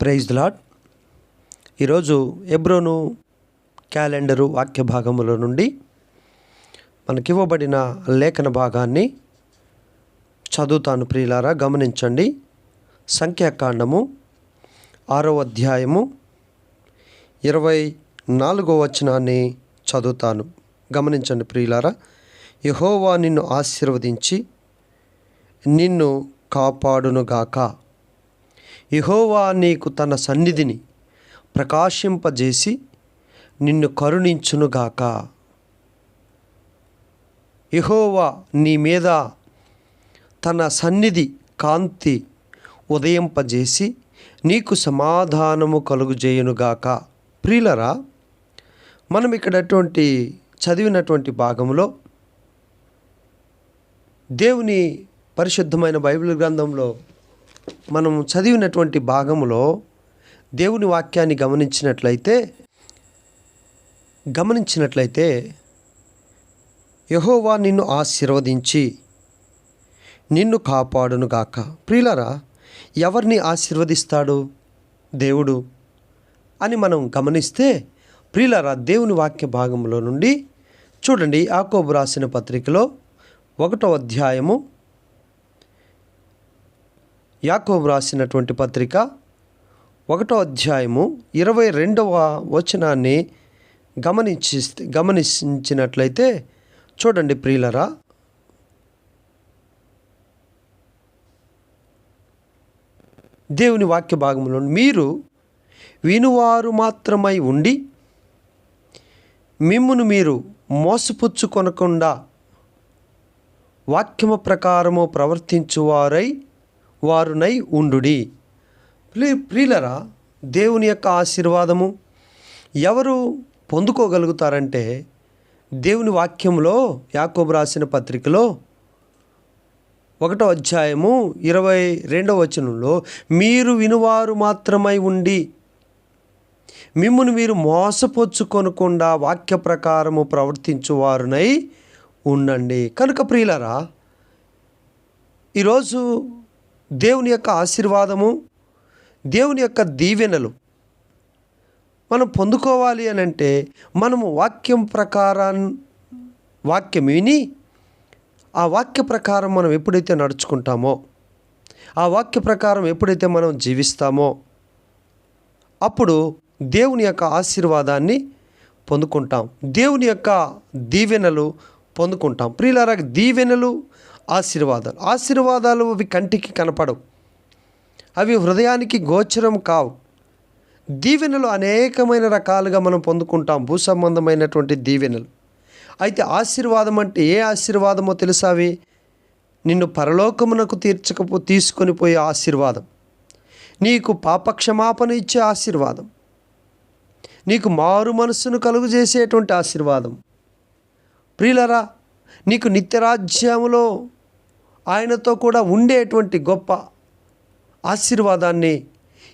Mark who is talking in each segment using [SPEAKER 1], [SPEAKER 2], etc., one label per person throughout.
[SPEAKER 1] Praise lord ఈరోజు ఎబ్రోను calendar వాక్య భాగముల నుండి మనకివ్వబడిన లేఖన భాగాన్ని చదువుతాను ప్రియులారా గమనించండి. సంఖ్యాకాండము ఆరో అధ్యాయము ఇరవై నాలుగో వచనాన్ని చదువుతాను. గమనించండి ప్రియులారా యహోవా నిన్ను ఆశీర్వదించి నిన్ను కాపాడునుగాక. యహోవా నీకు తన సన్నిధిని ప్రకాశింపజేసి నిన్ను కరుణించునుగాక. యహోవా నీ మీద తన సన్నిధి కాంతి ఉదయింపజేసి నీకు సమాధానము కలుగుజేయునుగాక. ప్రియులరా మనం ఇక్కడ అటువంటి చదివినటువంటి భాగంలో దేవుని పరిశుద్ధమైన బైబిల్ గ్రంథంలో మనం చదివినటువంటి భాగంలో దేవుని వాక్యాన్ని గమనించినట్లయితే గమనించినట్లయితే యహోవా నిన్ను ఆశీర్వదించి నిన్ను కాపాడును గాక. ప్రియులరా ఎవరిని ఆశీర్వదిస్తాడు దేవుడు అని మనం గమనిస్తే ప్రియులరా దేవుని వాక్య భాగంలో నుండి చూడండి ఆకోబు రాసిన పత్రికలో ఒకటో అధ్యాయము యాకోబు రాసినటువంటి పత్రిక ఒకటో అధ్యాయము ఇరవై రెండవ వచనాన్ని గమనించి గమనించినట్లయితే చూడండి ప్రియులరా. దేవుని వాక్య భాగంలో మీరు వినువారు మాత్రమై ఉండి మిమ్మును మీరు మోసపుచ్చుకొనకుండా వాక్యము ప్రకారము ప్రవర్తించువారై వారునై ఉండుడి. ప్రి ప్రియులరా దేవుని యొక్క ఆశీర్వాదము ఎవరు పొందుకోగలుగుతారంటే దేవుని వాక్యంలో యాకోబు రాసిన పత్రికలో ఒకటో అధ్యాయము ఇరవై రెండవ వచనంలో మీరు వినువారు మాత్రమై ఉండి మిమ్మును మీరు మోసపుచ్చుకొనకుండా వాక్య ప్రకారము ప్రవర్తించువారునై ఉండండి. కనుక ప్రియులరా ఈరోజు దేవుని యొక్క ఆశీర్వాదము దేవుని యొక్క దీవెనలు మనం పొందుకోవాలి అని అంటే మనము వాక్యం ప్రకారం వాక్యం విని ఆ వాక్య ప్రకారం మనం ఎప్పుడైతే నడుచుకుంటామో ఆ వాక్య ప్రకారం ఎప్పుడైతే మనం జీవిస్తామో అప్పుడు దేవుని యొక్క ఆశీర్వాదాన్ని పొందుకుంటాం. దేవుని యొక్క దీవెనలు పొందుకుంటాం. ప్రియులారా దీవెనలు ఆశీర్వాదాలు. ఆశీర్వాదాలు అవి కంటికి కనపడవు. అవి హృదయానికి గోచరం కావు. దీవెనలు అనేకమైన రకాలుగా మనం పొందుకుంటాం భూ సంబంధమైనటువంటి దీవెనలు. అయితే ఆశీర్వాదం అంటే ఏ ఆశీర్వాదమో తెలుసావి నిన్ను పరలోకమునకు తీర్చకపో తీసుకొని పోయే ఆశీర్వాదం. నీకు పాపక్షమాపణ ఇచ్చే ఆశీర్వాదం. నీకు మారు మనస్సును కలుగు చేసేటువంటి ఆశీర్వాదం. ప్రియులరా నీకు నిత్యరాజ్యములో ఆయనతో కూడా ఉండేటువంటి గొప్ప ఆశీర్వాదాన్ని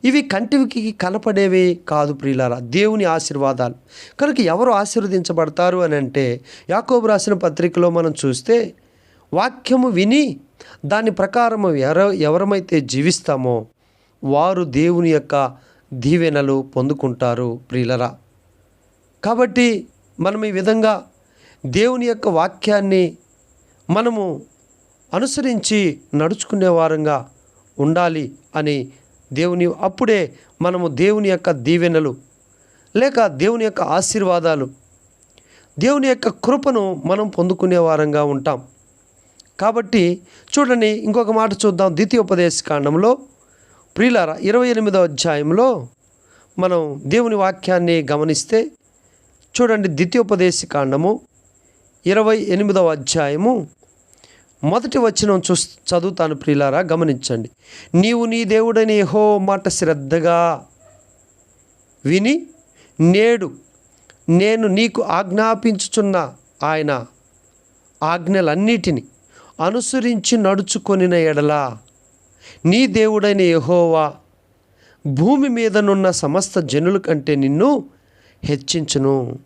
[SPEAKER 1] ఇవి కంటికి కనపడేవి కాదు ప్రియులారా. దేవుని ఆశీర్వాదాలు. కనుక ఎవరు ఆశీర్వదించబడతారు అని అంటే యాకోబు రాసిన పత్రికలో మనం చూస్తే వాక్యము విని దాని ప్రకారము ఎవర ఎవరమైతే జీవిస్తామో వారు దేవుని యొక్క దీవెనలు పొందుకుంటారు ప్రియులరా. కాబట్టి మనం ఈ విధంగా దేవుని యొక్క వాక్యాన్ని మనము అనుసరించి నడుచుకునే వారంగా ఉండాలి అని దేవుని అప్పుడే మనము దేవుని యొక్క దీవెనలు లేక దేవుని యొక్క ఆశీర్వాదాలు దేవుని యొక్క కృపను మనం పొందుకునే వారంగా ఉంటాం. కాబట్టి చూడండి ఇంకొక మాట చూద్దాం ద్వితీయోపదేశ కాండంలో. ప్రియులార ఇరవై ఎనిమిదవ అధ్యాయంలో మనం దేవుని వాక్యాన్ని గమనిస్తే చూడండి ద్వితీయోపదేశ కాండము ఇరవై ఎనిమిదవ అధ్యాయము. మొదటి వచనం చూ చదువుతాను ప్రియులారా గమనించండి. నీవు నీ దేవుడని హో మాట శ్రద్ధగా విని నేడు నేను నీకు ఆజ్ఞాపించుచున్న ఆయన ఆజ్ఞలన్నిటిని అనుసరించి నడుచుకొనిన ఎడలా నీ దేవుడైన యహోవా భూమి మీదనున్న సమస్త జనుల కంటే నిన్ను హెచ్చించును.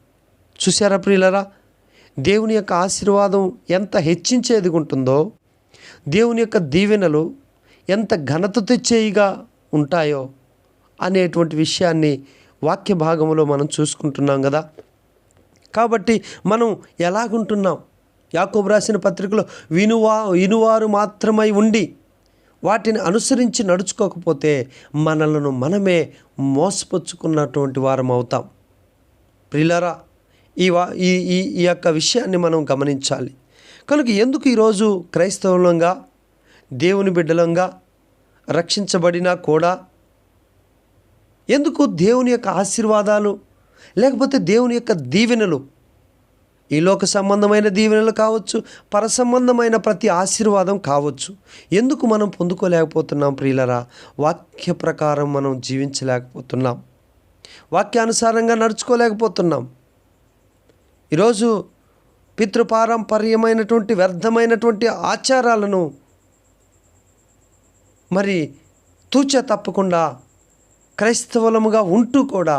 [SPEAKER 1] చూసారా ప్రియులరా? దేవుని యొక్క ఆశీర్వాదం ఎంత హెచ్చించేది ఉంటుందో దేవుని యొక్క దీవెనలు ఎంత ఘనత తెచ్చేయిగా ఉంటాయో అనేటువంటి విషయాన్ని వాక్య భాగంలో మనం చూసుకుంటున్నాం కదా. కాబట్టి మనం ఎలాగుంటున్నాం? యాకోబు రాసిన పత్రికలో వినువా వినువారు మాత్రమై ఉండి వాటిని అనుసరించి నడుచుకోకపోతే మనలను మనమే మోసపుచ్చుకున్నటువంటి వారం అవుతాం ప్రిలరా ఈ వా ఈ ఈ ఈ యొక్క విషయాన్ని మనం గమనించాలి. కనుక ఎందుకు ఈరోజు క్రైస్తవులంగా దేవుని బిడ్డలంగా రక్షించబడినా కూడా ఎందుకు దేవుని యొక్క ఆశీర్వాదాలు లేకపోతే దేవుని యొక్క దీవెనలు? ఈ లోక సంబంధమైన దీవెనలు కావచ్చు పర సంబంధమైన ప్రతి ఆశీర్వాదం కావచ్చు. ఎందుకు మనం పొందుకోలేకపోతున్నాం ప్రియులరా? వాక్య ప్రకారం మనం జీవించలేకపోతున్నాం. వాక్యానుసారంగా నడుచుకోలేకపోతున్నాం. ఈరోజు పితృపారంపర్యమైనటువంటి వ్యర్థమైనటువంటి ఆచారాలను మరి తూచ తప్పకుండా క్రైస్తవులముగా ఉంటూ కూడా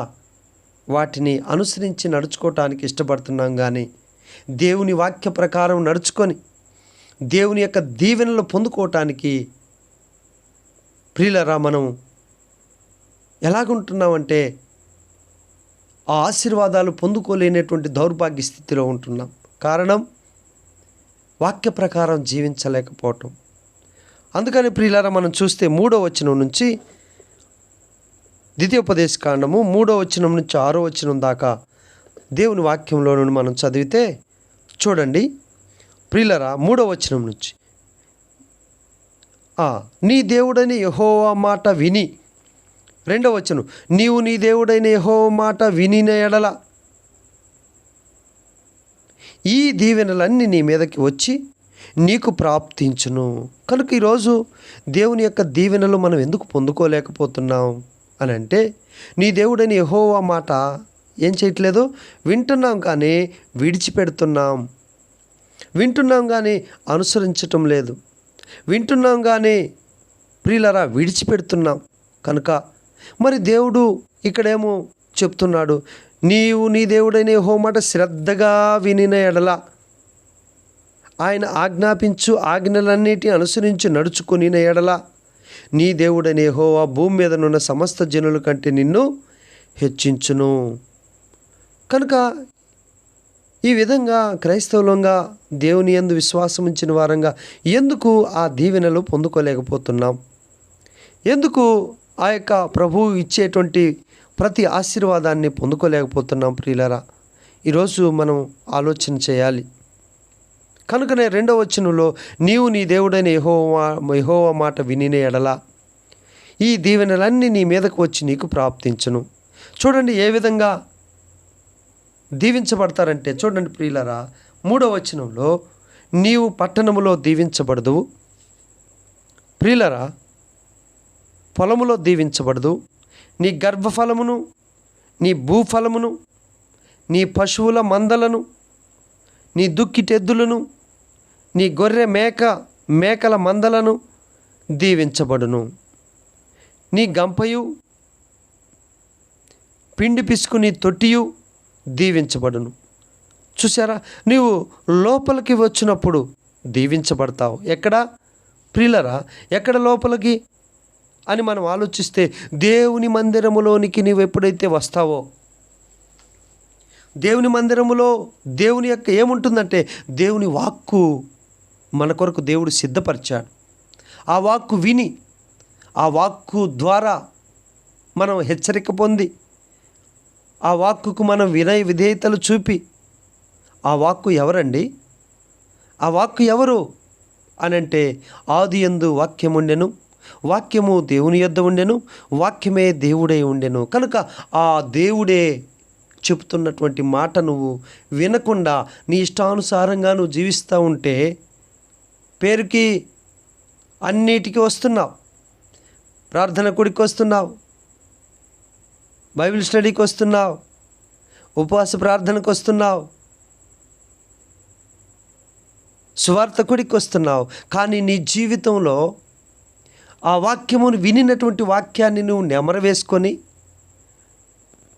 [SPEAKER 1] వాటిని అనుసరించి నడుచుకోవటానికి ఇష్టపడుతున్నాం కానీ దేవుని వాక్య ప్రకారం నడుచుకొని దేవుని యొక్క దీవెనలు పొందుకోవటానికి ప్రియులరా మనం ఎలాగుంటున్నామంటే ఆ ఆశీర్వాదాలు పొందుకోలేనటువంటి దౌర్భాగ్య స్థితిలో ఉంటున్నాం. కారణం వాక్య ప్రకారం జీవించలేకపోవటం. అందుకని ప్రియులారా మనం చూస్తే మూడో వచనం నుంచి ద్వితీయోపదేశ కాండము మూడో వచనం నుంచి ఆరో వచనం దాకా దేవుని వాక్యంలో నుండి మనం చదివితే చూడండి. ప్రియులరా మూడో వచనం నుంచి. నీ దేవుడని యహోవా మాట విని రెండవ వచ్చను నీవు నీ దేవుడైన యహో మాట వినిన ఎడల ఈ దీవెనలన్నీ నీ మీదకి వచ్చి నీకు ప్రాప్తించును. కనుక ఈరోజు దేవుని యొక్క దీవెనలు మనం ఎందుకు పొందుకోలేకపోతున్నాం అని అంటే నీ దేవుడైన యహోవా మాట ఏం చేయట్లేదు? వింటున్నాం కానీ విడిచిపెడుతున్నాం. వింటున్నాం కానీ అనుసరించటం లేదు. వింటున్నాం కానీ ప్రియులరా విడిచిపెడుతున్నాం. కనుక మరి దేవుడు ఇక్కడేమో చెప్తున్నాడు నీవు నీ దేవుడైన హోమాట శ్రద్ధగా వినిన ఎడల ఆయన ఆజ్ఞాపించు ఆజ్ఞలన్నిటి అనుసరించి నడుచుకుని ఎడల నీ దేవుడైన హోవా భూమి మీదనున్న సమస్త జనుల కంటే నిన్ను హెచ్చించును. కనుక ఈ విధంగా క్రైస్తవులంగా దేవుని ఎందు విశ్వాసం ఉంచిన వారంగా ఎందుకు ఆ దీవెనలు పొందుకోలేకపోతున్నాం? ఎందుకు ఆ యొక్క ప్రభువు ఇచ్చేటువంటి ప్రతి ఆశీర్వాదాన్ని పొందుకోలేకపోతున్నాం ప్రియులరా. ఈరోజు మనం ఆలోచన చేయాలి. కనుకనే రెండవ వచనంలో నీవు నీ దేవుడైన యహోవా యెహోవా మాట వినిన ఎడల. ఈ దీవెనలన్నీ నీ మీదకు వచ్చి నీకు ప్రాప్తించను. చూడండి ఏ విధంగా దీవించబడతారంటే చూడండి ప్రియులరా మూడవ వచనంలో నీవు పట్టణములో దీవించబడదు ప్రియులరా పొలములో దీవించబడదు. నీ గర్భఫలమును నీ భూఫలమును నీ పశువుల మందలను నీ దుక్కిటెద్దులను నీ గొర్రె మేక మేకల మందలను దీవించబడును. నీ గంపయు పిండి పిసుకు నీ తొట్టియు దీవించబడును. చూసారా నీవు లోపలికి వచ్చినప్పుడు దీవించబడతావు. ఎక్కడ? ప్రిలరా ఎక్కడ లోపలికి? అని మనం ఆలోచిస్తే దేవుని మందిరములోనికి నీవు ఎప్పుడైతే వస్తావో దేవుని మందిరములో దేవుని యొక్క ఏముంటుందంటే దేవుని వాక్కు మన కొరకు దేవుడు సిద్ధపరిచాడు. ఆ వాక్కు విని ఆ వాక్కు ద్వారా మనం హెచ్చరిక పొంది ఆ వాక్కుకు మనం వినయ విధేయతలు చూపి ఆ వాక్కు ఎవరండి? ఆ వాక్కు ఎవరు? అనంటే ఆది ఎందు వాక్యముండెను. వాక్యము దేవుని యొద్ద ఉండెను వాక్యమే దేవుడై ఉండెను. కనుక ఆ దేవుడే చెప్తున్నటువంటి మాట నువ్వు వినకుండా నీ ఇష్టానుసారంగా నువ్వు జీవిస్తూ ఉంటే పేరుకి అన్నిటికీ వస్తున్నావు. ప్రార్థన కుడికి వస్తున్నావు. బైబిల్ స్టడీకి వస్తున్నావు. ఉపవాస ప్రార్థనకు వస్తున్నావు. సువార్తకుడికి వస్తున్నావు. కానీ నీ జీవితంలో ఆ వాక్యమును వినినటువంటి వాక్యాన్ని నువ్వు నెమరవేసుకొని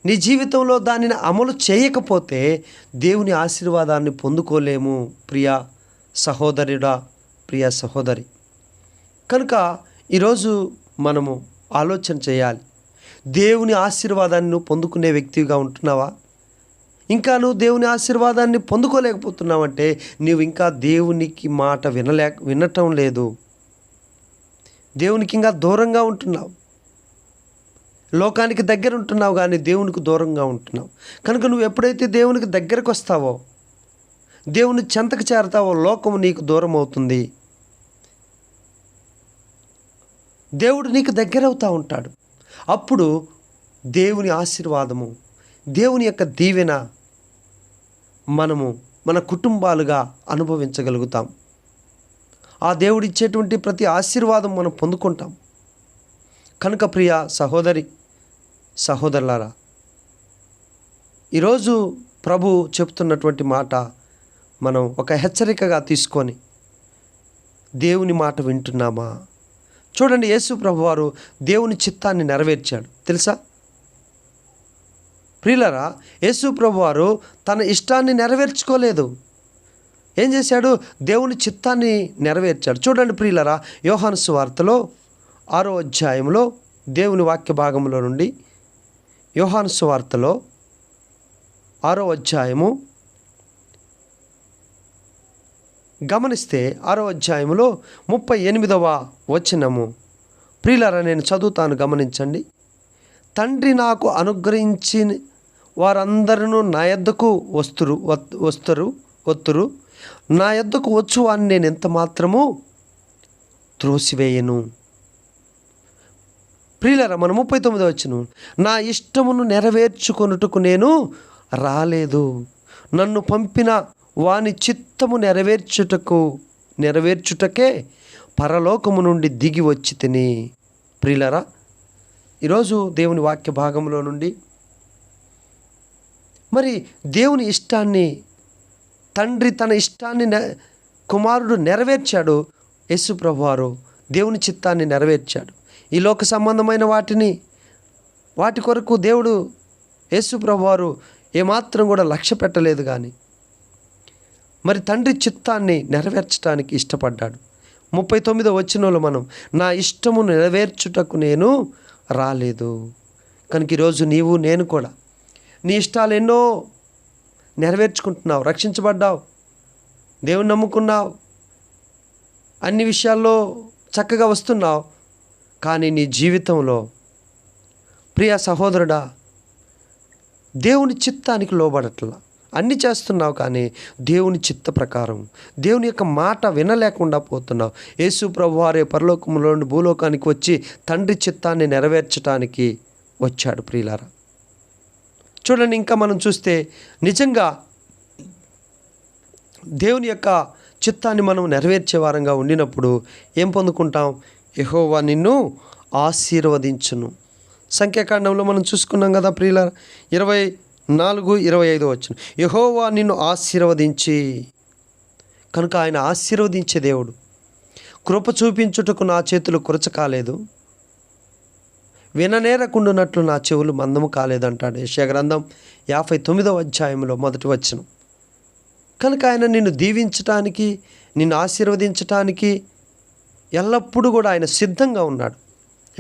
[SPEAKER 1] నీ జీవితంలో దానిని అమలు చేయకపోతే దేవుని ఆశీర్వాదాన్ని పొందుకోలేము ప్రియా సహోదరుడా ప్రియా సహోదరి. కనుక ఈరోజు మనము ఆలోచన చేయాలి. దేవుని ఆశీర్వాదాన్ని నువ్వు పొందుకునే వ్యక్తిగా ఉంటున్నావా? ఇంకా నువ్వు దేవుని ఆశీర్వాదాన్ని పొందుకోలేకపోతున్నావంటే నువ్వు ఇంకా దేవునికి మాట వినలేక వినటం లేదు. దేవునికి ఇంకా దూరంగా ఉంటున్నావు. లోకానికి దగ్గర ఉంటున్నావు కానీ దేవునికి దూరంగా ఉంటున్నావు. కనుక నువ్వు ఎప్పుడైతే దేవునికి దగ్గరకు వస్తావో దేవుని చెంతకు చేరతావో లోకము నీకు దూరం అవుతుంది. దేవుడు నీకు దగ్గర అవుతూ ఉంటాడు. అప్పుడు దేవుని ఆశీర్వాదము దేవుని యొక్క దీవెన మనము మన కుటుంబాలుగా అనుభవించగలుగుతాం. ఆ దేవుడు ఇచ్చేటువంటి ప్రతి ఆశీర్వాదం మనం పొందుకుంటాం. కనుక ప్రియ సహోదరి సహోదరులారా ఈరోజు ప్రభు చెప్తున్నటువంటి మాట మనం ఒక హెచ్చరికగా తీసుకొని దేవుని మాట వింటున్నామా? చూడండి యేసు ప్రభు వారు దేవుని చిత్తాన్ని నెరవేర్చాడు. తెలుసా? ప్రియులరా యేసు ప్రభు వారు తన ఇష్టాన్ని నెరవేర్చుకోలేదు. ఏం చేశాడు? దేవుని చిత్తాన్ని నెరవేర్చాడు. చూడండి ప్రియులరా యోహాను సువార్తలో ఆరో అధ్యాయంలో దేవుని వాక్య భాగంలో నుండి యోహాను సువార్తలో ఆరో అధ్యాయము గమనిస్తే ఆరో అధ్యాయంలో ముప్పై ఎనిమిదవ వచనము. ప్రియులరా నేను చదువుతాను గమనించండి. తండ్రి నాకు అనుగ్రహించి వారందరూ నా యొద్దకు వస్తురు వత్- వస్తురు వత్తురు. నా యొద్దకు వచ్చు అని నేను ఎంత మాత్రము త్రోసివేయను. ప్రియులరా మన ముప్పై తొమ్మిది వచ్చును నా ఇష్టమును నెరవేర్చుకొనుటకు నేను రాలేదు. నన్ను పంపిన వాని చిత్తము నెరవేర్చుటకు నెరవేర్చుటకే పరలోకము నుండి దిగి వచ్చి తిని. ప్రియులరా ఈరోజు దేవుని వాక్య భాగంలో నుండి మరి దేవుని ఇష్టాన్ని తండ్రి తన ఇష్టాన్ని నె- కుమారుడు నెరవేర్చాడు. యేసు ప్రభువారు దేవుని చిత్తాన్ని నెరవేర్చాడు. ఈ లోక సంబంధమైన వాటిని వాటి కొరకు దేవుడు యేసు ప్రభువారు ఏమాత్రం కూడా లక్ష్య పెట్టలేదు కానీ మరి తండ్రి చిత్తాన్ని నెరవేర్చడానికి ఇష్టపడ్డాడు. ముప్పై తొమ్మిదో వచ్చినలో మనం నా ఇష్టము నెరవేర్చుటకు నేను రాలేదు. కనుక ఈరోజు నీవు నేను కూడా నీ ఇష్టాలు ఎన్నో నెరవేర్చుకుంటున్నావు రక్షించబడ్డావు దేవుని నమ్ముకున్నావు. అన్ని విషయాల్లో చక్కగా వస్తున్నావు. కానీ నీ జీవితంలో ప్రియ సహోదరుడా దేవుని చిత్తానికి లోబడట్లా. అన్ని చేస్తున్నావు కానీ దేవుని చిత్త ప్రకారం దేవుని యొక్క మాట వినలేకుండా పోతున్నావు. యేసు ప్రభు వారే పరలోకంలో భూలోకానికి వచ్చి తండ్రి చిత్తాన్ని నెరవేర్చడానికి వచ్చాడు ప్రియులారా. చూడండి ఇంకా మనం చూస్తే నిజంగా దేవుని యొక్క చిత్తాన్ని మనం నెరవేర్చే వారంగా ఉండినప్పుడు ఏం పొందుకుంటాం? యహోవా నిన్ను ఆశీర్వదించును. సంఖ్యాకాండంలో మనం చూసుకున్నాం కదా ప్రియుల ఇరవై నాలుగు ఇరవై ఐదు వచ్చిన యహోవా నిన్ను ఆశీర్వదించి. కనుక ఆయన ఆశీర్వదించే దేవుడు. కృప చూపించుటకు నా చేతులు కురచ కాలేదు. విననేరకుండునట్లు నా చెవులు మందము కాలేదంటాడు. యెషయా గ్రంథం యాభై తొమ్మిదవ అధ్యాయంలో మొదటి వచ్చిన కనుక ఆయన నిన్ను దీవించటానికి నిన్ను ఆశీర్వదించటానికి ఎల్లప్పుడూ కూడా ఆయన సిద్ధంగా ఉన్నాడు.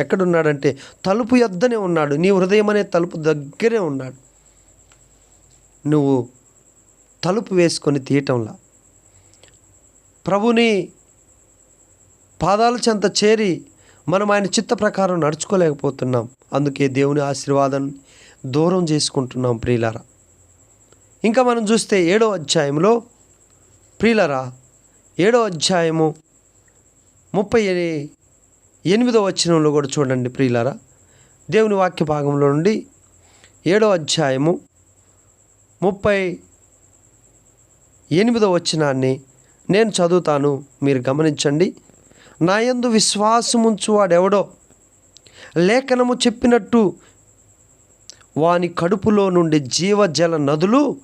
[SPEAKER 1] ఎక్కడున్నాడంటే తలుపు యొద్దనే ఉన్నాడు. నీ హృదయం అనే తలుపు దగ్గరే ఉన్నాడు. నువ్వు తలుపు వేసుకొని తీయటంలా. ప్రభుని పాదాల చెంత చేరి మనం ఆయన చిత్త ప్రకారం నడుచుకోలేకపోతున్నాం. అందుకే దేవుని ఆశీర్వాదం దూరం చేసుకుంటున్నాం ప్రియులారా. ఇంకా మనం చూస్తే ఏడో అధ్యాయంలో ప్రియులరా ఏడో అధ్యాయము ముప్పై ఎనిమిదో వచనంలో కూడా చూడండి ప్రియులరా. దేవుని వాక్య భాగంలో నుండి ఏడో అధ్యాయము ముప్పై ఎనిమిదో వచనాన్ని నేను చదువుతాను మీరు గమనించండి. నాయందు విశ్వాసముంచు వాడెవడో? లేఖనము చెప్పినట్టు వాని కడుపులో నుండి జీవజల నదులు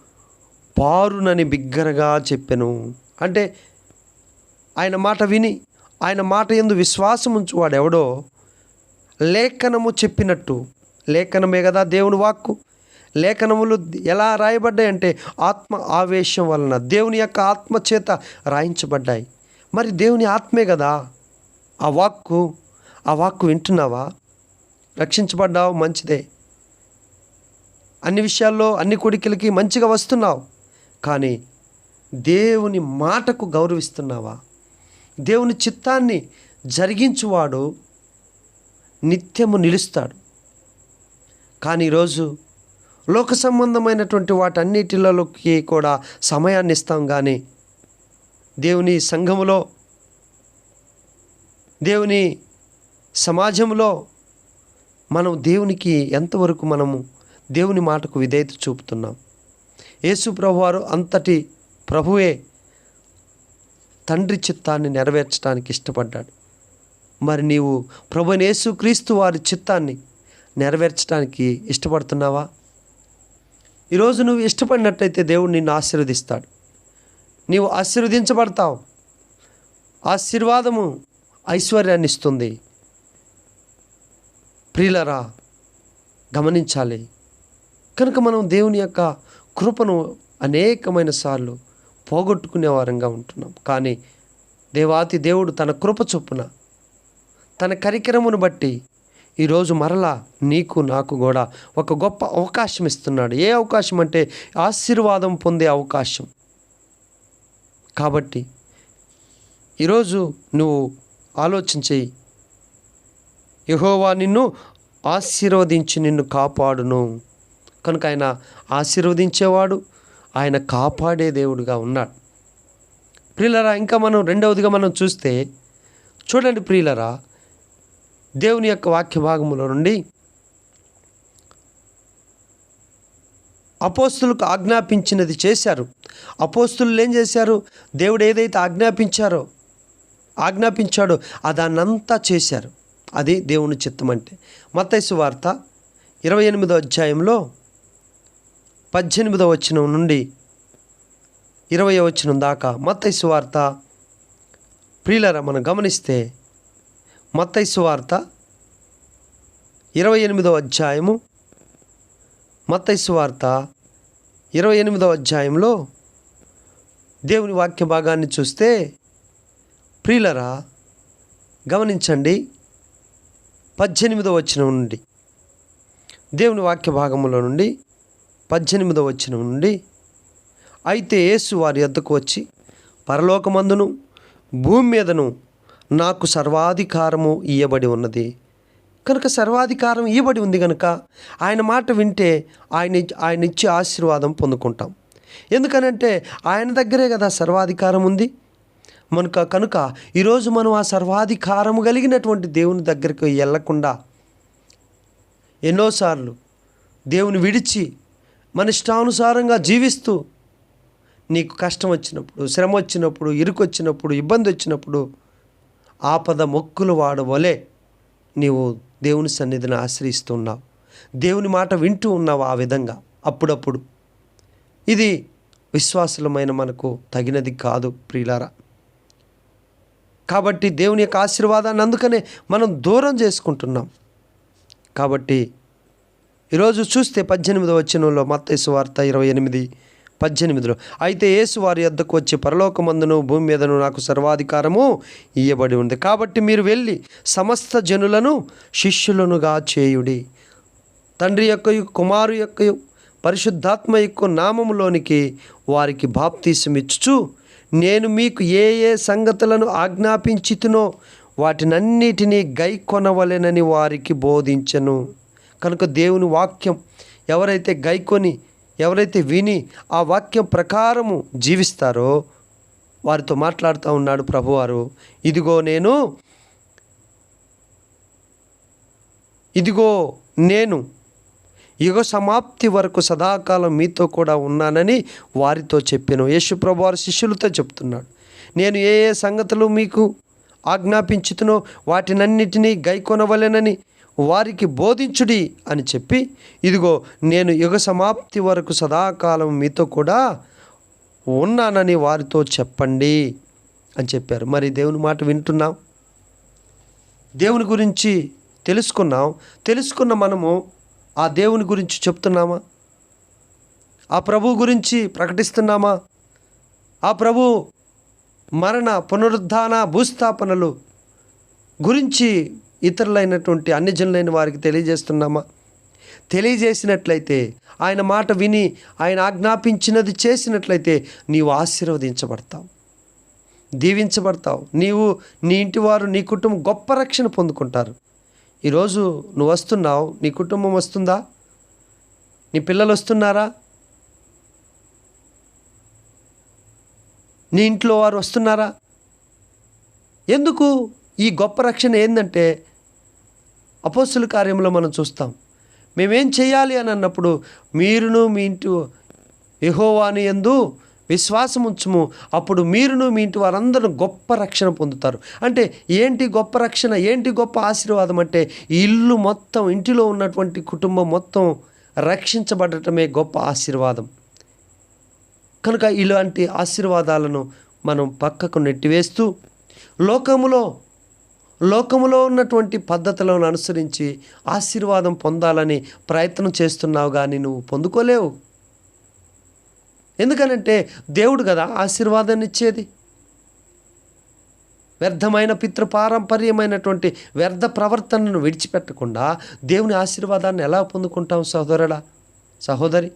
[SPEAKER 1] పారునని బిగ్గరగా చెప్పెను. అంటే ఆయన మాట విని ఆయన మాట ఎందు విశ్వాసం ఉంచువాడెవడో లేఖనము చెప్పినట్టు. లేఖనమే కదా దేవుని వాక్కు. లేఖనములు ఎలా రాయబడ్డాయంటే ఆత్మ ఆవేశం వలన దేవుని యొక్క ఆత్మ చేత రాయించబడ్డాయి. మరి దేవుని ఆత్మే కదా ఆ వాక్కు ఆ వాక్కు వింటున్నావా? రక్షించబడ్డావు మంచిదే. అన్ని విషయాల్లో అన్ని కొడుకులకి మంచిగా వస్తున్నావు. కానీ దేవుని మాటకు గౌరవిస్తున్నావా? దేవుని చిత్తాన్ని జరిగించువాడు నిత్యము నిలుస్తాడు. కానీ ఈరోజు లోక సంబంధమైనటువంటి వాటన్నిటిలోకి కూడా సమయాన్ని ఇస్తాం కానీ దేవుని సంఘములో దేవుని సమాజంలో మనం దేవునికి ఎంతవరకు మనము దేవుని మాటకు విధేయత చూపుతున్నాం? యేసు ప్రభువారు అంతటి ప్రభువే తండ్రి చిత్తాన్ని నెరవేర్చడానికి ఇష్టపడ్డాడు. మరి నీవు ప్రభుని యేసు క్రీస్తు వారి చిత్తాన్ని నెరవేర్చడానికి ఇష్టపడుతున్నావా? ఈరోజు నువ్వు ఇష్టపడినట్టయితే దేవుడు నిన్ను ఆశీర్వదిస్తాడు. నీవు ఆశీర్వదించబడతావు. ఆశీర్వాదము ఐశ్వర్యాన్ని ఇస్తుంది ప్రియులరా గమనించాలి. కనుక మనం దేవుని యొక్క కృపను అనేకమైన సార్లు పోగొట్టుకునే వారంగా ఉంటున్నాం. కానీ దేవాతి దేవుడు తన కృప చొప్పున తన కరికరమును బట్టి ఈరోజు మరలా నీకు నాకు కూడా ఒక గొప్ప అవకాశం ఇస్తున్నాడు. ఏ అవకాశం అంటే ఆశీర్వాదం పొందే అవకాశం. కాబట్టి ఈరోజు నువ్వు ఆలోచించి. యహోవా నిన్ను ఆశీర్వదించి నిన్ను కాపాడును. కనుక ఆయన ఆశీర్వదించేవాడు ఆయన కాపాడే దేవుడుగా ఉన్నాడు. ప్రియులరా ఇంకా మనం రెండవదిగా మనం చూస్తే చూడండి ప్రియులరా దేవుని యొక్క వాక్య భాగములో నుండి అపోస్తులకు ఆజ్ఞాపించినది చేశారు. అపోస్తులు ఏం చేశారు? దేవుడు ఏదైతే ఆజ్ఞాపించారో ఆజ్ఞాపించాడో. అదానంతా దాన్నంతా చేశారు. అది దేవుని చిత్తం అంటే. మత్తైసు వార్త ఇరవై ఎనిమిదో అధ్యాయంలో పద్దెనిమిదో వచనం నుండి ఇరవై వచనం దాకా మత్తైసు వార్త ప్రియులరా మనం గమనిస్తే మత్తైసు వార్త ఇరవై ఎనిమిదో అధ్యాయము మత్తైసు వార్త ఇరవై ఎనిమిదో అధ్యాయంలో దేవుని వాక్య భాగాన్ని చూస్తే ప్రియులరా గమనించండి పద్దెనిమిదో వచనం నుండి దేవుని వాక్య భాగములో నుండి పద్దెనిమిదో వచనం నుండి అయితే యేసు వారి యొద్దకు వచ్చి పరలోకమందును భూమి మీదను నాకు సర్వాధికారము ఇయ్యబడి ఉన్నది. కనుక సర్వాధికారం ఇవ్వబడి ఉంది కనుక ఆయన మాట వింటే ఆయన ఆయన ఇచ్చే ఆశీర్వాదం పొందుకుంటాం. ఎందుకనంటే ఆయన దగ్గరే కదా సర్వాధికారం ఉంది. మనక కనుక ఈరోజు మనం ఆ సర్వాధికారము కలిగినటువంటి దేవుని దగ్గరికి వెళ్ళకుండా ఎన్నోసార్లు దేవుని విడిచి మన ఇష్టానుసారంగా జీవిస్తూ నీకు కష్టం వచ్చినప్పుడు శ్రమ వచ్చినప్పుడు ఇరుకు వచ్చినప్పుడు ఇబ్బంది వచ్చినప్పుడు ఆపద మొక్కులు వాడవలే నీవు దేవుని సన్నిధిని ఆశ్రయిస్తున్నావు. దేవుని మాట వింటూ ఉన్నావు ఆ విధంగా అప్పుడప్పుడు. ఇది విశ్వాసులమైన మనకు తగినది కాదు ప్రియులారా. కాబట్టి దేవుని యొక్క ఆశీర్వాదాన్ని అందుకనే మనం దూరం చేసుకుంటున్నాం. కాబట్టి ఈరోజు చూస్తే పద్దెనిమిదో వచనంలో మత్తైసు వార్త ఇరవై ఎనిమిది పద్దెనిమిదిలో అయితే యేసు వారి యొద్దకు వచ్చి పరలోకమందును భూమి మీదను నాకు సర్వాధికారము ఇయ్యబడి ఉంది. కాబట్టి మీరు వెళ్ళి సమస్త జనులను శిష్యులనుగా చేయుడి. తండ్రి యొక్క కుమారు యొక్క పరిశుద్ధాత్మ యొక్క నామములోనికి వారికి బాప్తీసమిచ్చుచు నేను మీకు ఏ ఏ సంగతులను ఆజ్ఞాపించితునో వాటినన్నిటినీ గై కొనవలెనని వారికి బోధించను. కనుక దేవుని వాక్యం ఎవరైతే గైకొని ఎవరైతే విని ఆ వాక్యం ప్రకారము జీవిస్తారో వారితో మాట్లాడుతూ ఉన్నాడు ప్రభువారు ఇదిగో నేను ఇదిగో నేను యుగ సమాప్తి వరకు సదాకాలం మీతో కూడా ఉన్నానని వారితో చెప్పాను. యేసు ప్రభు వారి శిష్యులతో చెప్తున్నాడు. నేను ఏ ఏ సంగతులు మీకు ఆజ్ఞాపించుతునో వాటినన్నిటినీ గైకొనవలెనని వారికి బోధించుడి అని చెప్పి ఇదిగో నేను యుగ సమాప్తి వరకు సదాకాలం మీతో కూడా ఉన్నానని వారితో చెప్పండి అని చెప్పారు. మరి దేవుని మాట వింటున్నాం? దేవుని గురించి తెలుసుకున్నాం. తెలుసుకున్న మనము ఆ దేవుని గురించి చెప్తున్నామా? ఆ ప్రభు గురించి ప్రకటిస్తున్నామా? ఆ ప్రభు మరణ పునరుద్ధాన భూస్థాపనలు గురించి ఇతరులైనటువంటి అన్ని జనులైన వారికి తెలియజేస్తున్నామా? తెలియజేసినట్లయితే ఆయన మాట విని ఆయన ఆజ్ఞాపించినది చేసినట్లయితే నీవు ఆశీర్వదించబడతావు. దీవించబడతావు. నీవు నీ ఇంటి వారు నీ కుటుంబం గొప్ప రక్షణ పొందుకుంటారు. ఈరోజు నువ్వు వస్తున్నావు నీ కుటుంబం వస్తుందా? నీ పిల్లలు వస్తున్నారా? నీ ఇంట్లో వారు వస్తున్నారా? ఎందుకు ఈ గొప్ప రక్షణ ఏంటంటే అపోస్తుల కార్యంలో మనం చూస్తాం. మేమేం చేయాలి అని అన్నప్పుడు మీరును మీ ఇంటి యెహోవాని ఎందు విశ్వాసం ఉంచుము అప్పుడు మీరును మీ ఇంటి వారందరూ గొప్ప రక్షణ పొందుతారు. అంటే ఏంటి గొప్ప రక్షణ? ఏంటి గొప్ప ఆశీర్వాదం అంటే ఇల్లు మొత్తం ఇంటిలో ఉన్నటువంటి కుటుంబం మొత్తం రక్షించబడటమే గొప్ప ఆశీర్వాదం. కనుక ఇలాంటి ఆశీర్వాదాలను మనం పక్కకు నెట్టివేస్తూ లోకములో లోకములో ఉన్నటువంటి పద్ధతులను అనుసరించి ఆశీర్వాదం పొందాలని ప్రయత్నం చేస్తున్నావు కానీ నువ్వు పొందుకోలేవు. ఎందుకనంటే దేవుడు కదా ఆశీర్వాదాన్ని ఇచ్చేది వ్యర్థమైన పితృపారంపర్యమైనటువంటి వ్యర్థ ప్రవర్తనను విడిచిపెట్టకుండా దేవుని ఆశీర్వాదాన్ని ఎలా పొందుకుంటాం సహోదరుడా? సహోదరి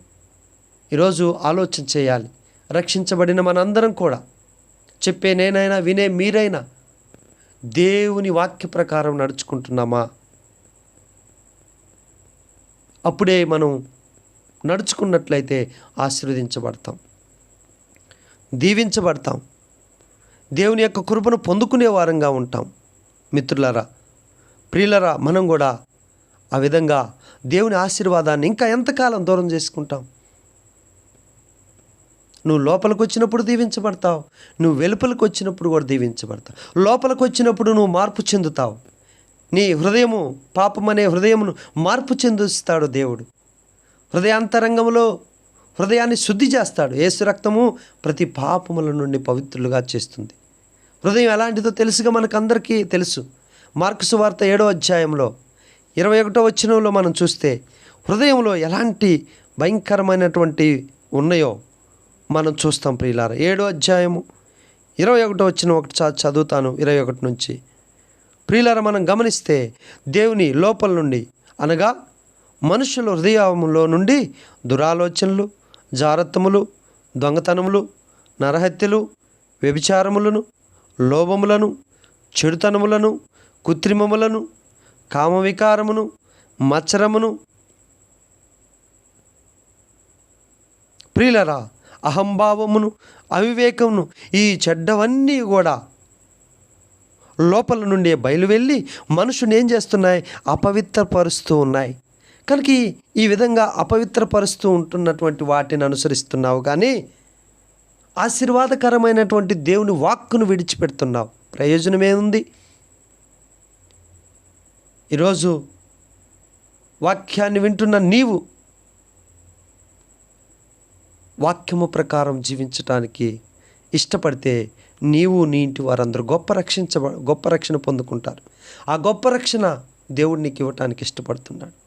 [SPEAKER 1] ఈరోజు ఆలోచన చేయాలి. రక్షించబడిన మనందరం కూడా. చెప్పే నేనైనా వినే మీరైనా దేవుని వాక్య ప్రకారం నడుచుకుంటున్నామా? అప్పుడే మనం నడుచుకున్నట్లయితే ఆశీర్వదించబడతాం. దీవించబడతాం. దేవుని యొక్క కృపను పొందుకునే వారంగా ఉంటాం. మిత్రులరా ప్రియులరా మనం కూడా ఆ విధంగా దేవుని ఆశీర్వాదాన్ని ఇంకా ఎంతకాలం దూరం చేసుకుంటాం? నువ్వు లోపలికి వచ్చినప్పుడు దీవించబడతావు నువ్వు వెలుపలికి వచ్చినప్పుడు కూడా దీవించబడతావు. లోపలికి వచ్చినప్పుడు నువ్వు మార్పు చెందుతావు. నీ హృదయము పాపమనే హృదయమును మార్పు చెందిస్తాడు దేవుడు. హృదయాంతరంగంలో హృదయాన్ని శుద్ధి చేస్తాడు. ఏసు రక్తము ప్రతి పాపముల నుండి పవిత్రులుగా చేస్తుంది. హృదయం ఎలాంటిదో తెలుసుగా మనకందరికీ తెలుసు. మార్క్సు వార్త ఏడో అధ్యాయంలో ఇరవై ఒకటో వచ్చినంలో మనం చూస్తే హృదయంలో ఎలాంటి భయంకరమైనటువంటి ఉన్నాయో మనం చూస్తాం ప్రియులార. ఏడో అధ్యాయము ఇరవై ఒకటో వచ్చిన ఒకటి చ- చదువుతాను ఇరవై ఒకటి నుంచి. ప్రియులార మనం గమనిస్తే దేవుని లోపల నుండి అనగా మనుషుల హృదయములో నుండి దురాలోచనలు జారత్వములు దొంగతనములు నరహత్యలు వ్యభిచారములను లోభములను చెడుతనములను కృత్రిమములను కామవికారమును మచ్చరమును. ప్రియులరా అహంభావమును అవివేకమును ఈ చెడ్డవన్నీ కూడా లోపల నుండి బయలువెళ్ళి మనుషుని ఏం చేస్తున్నాయి? అపవిత్రపరుస్తూ ఉన్నాయి. కనుక ఈ- విధంగా అపవిత్రపరుస్తూ ఉంటున్నటువంటి వాటిని అనుసరిస్తున్నావు కానీ ఆశీర్వాదకరమైనటువంటి దేవుని వాక్కును విడిచిపెడుతున్నావు. ప్రయోజనమేముంది ఈరోజు వాక్యాన్ని వింటున్న నీవు వాక్యము ప్రకారం జీవించటానికి ఇష్టపడితే నీవు నీ ఇంటి వారందరూ గొప్ప రక్షించబ గొప్ప రక్షణ పొందుకుంటారు. ఆ గొప్ప రక్షణ దేవుడు నీకు ఇవ్వటానికి ఇష్టపడుతున్నాడు.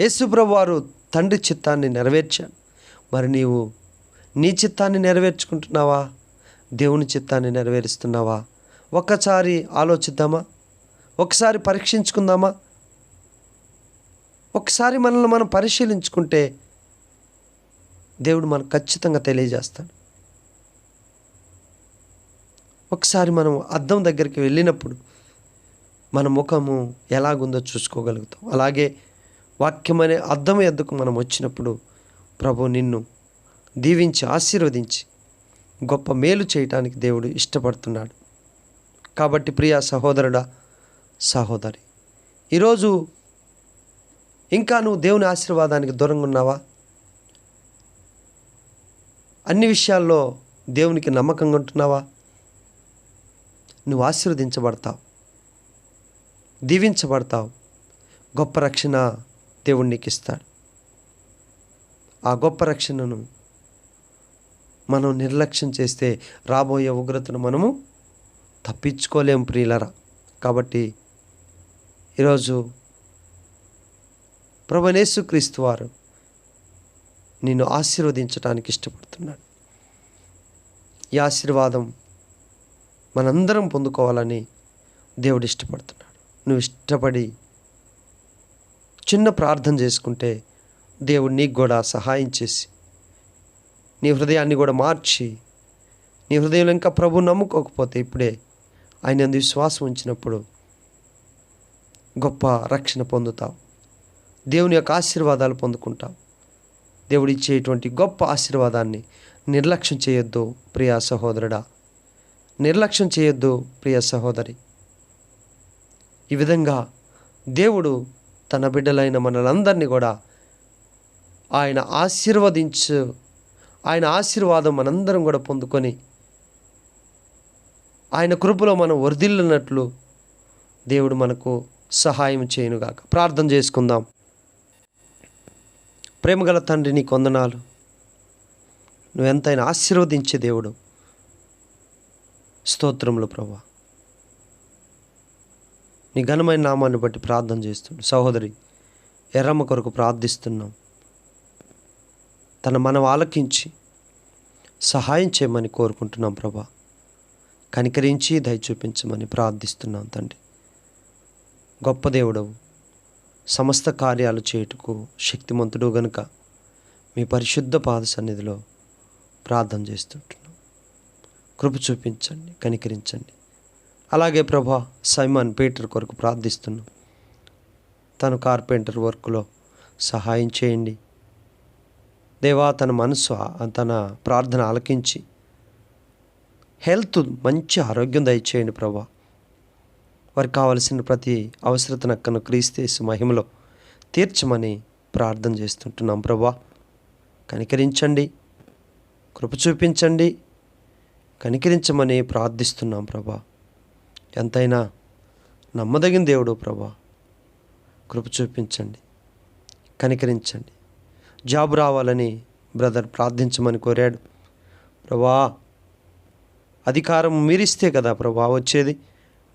[SPEAKER 1] యేసుప్రభు వారు తండ్రి చిత్తాన్ని నెరవేర్చాడు మరి నీవు నీ చిత్తాన్ని నెరవేర్చుకుంటున్నావా? దేవుని చిత్తాన్ని నెరవేరుస్తున్నావా? ఒక్కసారి ఆలోచిద్దామా? ఒకసారి పరీక్షించుకుందామా? ఒకసారి మనల్ని మనం పరిశీలించుకుంటే దేవుడు మనకు ఖచ్చితంగా తెలియజేస్తాడు. ఒకసారి మనం అద్దం దగ్గరికి వెళ్ళినప్పుడు మన ముఖము ఎలాగుందో చూసుకోగలుగుతాం. అలాగే వాక్యం అనే అర్థం ఎద్దుకు మనం వచ్చినప్పుడు ప్రభు నిన్ను దీవించి ఆశీర్వదించి గొప్ప మేలు చేయటానికి దేవుడు ఇష్టపడుతున్నాడు. కాబట్టి ప్రియ సహోదరుడా సహోదరి ఈరోజు ఇంకా నువ్వు దేవుని ఆశీర్వాదానికి దూరంగా ఉన్నావా? అన్ని విషయాల్లో దేవునికి నమ్మకంగా ఉంటున్నావా? నువ్వు ఆశీర్వదించబడతావు దీవించబడతావు గొప్ప రక్షణ దేవుడు నీకు ఇస్తాడు ఆ గొప్ప రక్షణను మనం నిర్లక్ష్యం చేస్తే రాబోయే ఉగ్రతను మనము తప్పించుకోలేం ప్రియులరా. కాబట్టి ఈరోజు ప్రభనేసుక్రీస్తు వారు నిన్ను ఆశీర్వదించడానికి ఇష్టపడుతున్నాడు ఈ ఆశీర్వాదం మనందరం పొందుకోవాలని దేవుడు ఇష్టపడుతున్నాడు. నువ్వు ఇష్టపడి చిన్న ప్రార్థన చేసుకుంటే దేవుడు నీకు కూడా సహాయం చేసి నీ హృదయాన్ని కూడా మార్చి నీ హృదయంలో ఇంకా ప్రభు నమ్ముకోకపోతే ఇప్పుడే ఆయన విశ్వాసం ఉంచినప్పుడు గొప్ప రక్షణ పొందుతావు దేవుని యొక్క ఆశీర్వాదాలు పొందుకుంటావు దేవుడు ఇచ్చేటువంటి గొప్ప ఆశీర్వాదాన్ని నిర్లక్ష్యం చేయొద్దు ప్రియా సహోదరుడా. నిర్లక్ష్యం చేయొద్దు ప్రియ సహోదరి. ఈ విధంగా దేవుడు తన బిడ్డలైన మనలందరినీ కూడా ఆయన ఆశీర్వదించు ఆయన ఆశీర్వాదం మనందరం కూడా పొందుకొని ఆయన కృపలో మనం వర్ధిల్లినట్లు దేవుడు మనకు సహాయం చేయనుగాక. ప్రార్థన చేసుకుందాం. ప్రేమగల తండ్రి నీ కొందనాలు నువ్వెంతైనా ఆశీర్వదించే దేవుడు. స్తోత్రములు ప్రభా. నీ ఘనమైన నామాన్ని బట్టి ప్రార్థన చేస్తున్నాడు సహోదరి ఎర్రమ్మ కొరకు ప్రార్థిస్తున్నాం. తన మనం ఆలకించి సహాయం చేయమని కోరుకుంటున్నాం ప్రభా. కనికరించి దయ చూపించమని ప్రార్థిస్తున్నాం తండ్రి. గొప్ప దేవుడవు సమస్త కార్యాలు చేయుటకు శక్తిమంతుడు గనుక మీ పరిశుద్ధ పాద సన్నిధిలో ప్రార్థన చేస్తుంటున్నాం. కృప చూపించండి కనికరించండి. అలాగే ప్రభా సైమాన్ పీటర్ కొరకు ప్రార్థిస్తున్నాం. తను కార్పెంటర్ వర్క్లో సహాయం చేయండి. దేవా తన మనసు తన ప్రార్థన ఆలకించి హెల్త్ మంచి ఆరోగ్యం దయచేయండి ప్రభా. వారికి కావలసిన ప్రతి అవసరత నక్కను క్రీస్తేసు మహిమలో తీర్చమని ప్రార్థన చేస్తుంటున్నాం ప్రభా. కనికరించండి కృప చూపించండి కనికరించమని ప్రార్థిస్తున్నాం ప్రభా. ఎంతైనా నమ్మదగిన దేవుడు ప్రభా. కృప చూపించండి. కనికరించండి. జాబ్ రావాలని బ్రదర్ ప్రార్థించమని కోరాడు. ప్రభా అధికారం మీరిస్తే కదా ప్రభా వచ్చేది.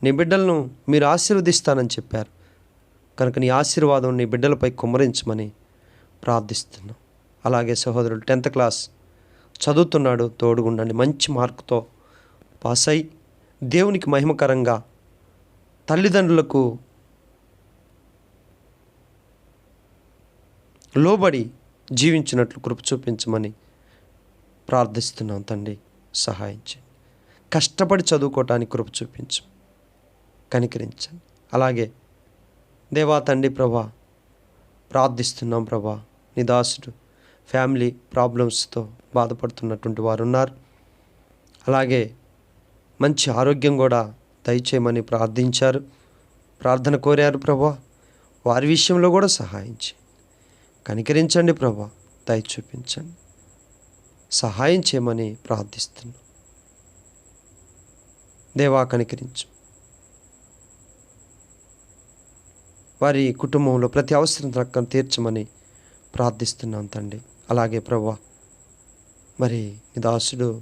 [SPEAKER 1] నీ బిడ్డలను మీరు ఆశీర్వదిస్తానని చెప్పారు. కనుక నీ ఆశీర్వాదం నీ బిడ్డలపై కుమ్మరించమని ప్రార్థిస్తున్నాం. అలాగే సహోదరుడు టెన్త్ క్లాస్ చదువుతున్నాడు తోడుగుండండి. మంచి మార్కుతో పాస్ అయి దేవునికి మహిమకరంగా తల్లిదండ్రులకు లోబడి జీవించినట్లు కృప చూపించమని ప్రార్థిస్తున్నాం తండ్రి సహాయించండి కష్టపడి చదువుకోవటానికి కృప చూపించు కనికరించండి. అలాగే దేవా తండ్రి ప్రభా ప్రార్థిస్తున్నాం ప్రభా నిదాసుడు ఫ్యామిలీ ప్రాబ్లమ్స్తో బాధపడుతున్నటువంటి వారు ఉన్నారు. అలాగే మంచి ఆరోగ్యం కూడా దయచేయమని ప్రార్థించారు. ప్రార్థన కోరారు ప్రభా. వారి విషయంలో కూడా సహాయించి కనికరించండి ప్రభా. దయ చూపించండి. సహాయం చేయమని ప్రార్థిస్తున్నాం. దేవా కనికరించు. వారి కుటుంబంలో ప్రతి అవసరం రక్కను తీర్చమని ప్రార్థిస్తున్నాం తండ్రి. అలాగే ప్రభా. మరి దాసుడు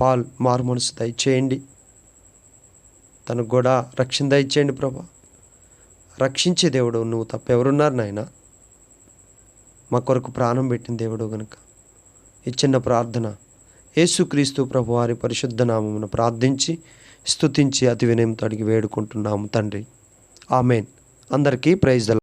[SPEAKER 1] పాల్ మారు మనసు దయచేయండి. తనకు కూడా రక్షణ దయచేయండి ప్రభా. రక్షించే దేవుడు నువ్వు తప్ప ఎవరున్నారు నాయన? మా కొరకు ప్రాణం పెట్టిన దేవుడు గనుక. ఈ చిన్న ప్రార్థన యేసుక్రీస్తు ప్రభు వారి పరిశుద్ధ నామమును ప్రార్థించి స్తుతించి అతి వినయంతో అడిగి వేడుకుంటున్నాము తండ్రి. ఆమెన్. అందరికీ ప్రైజ్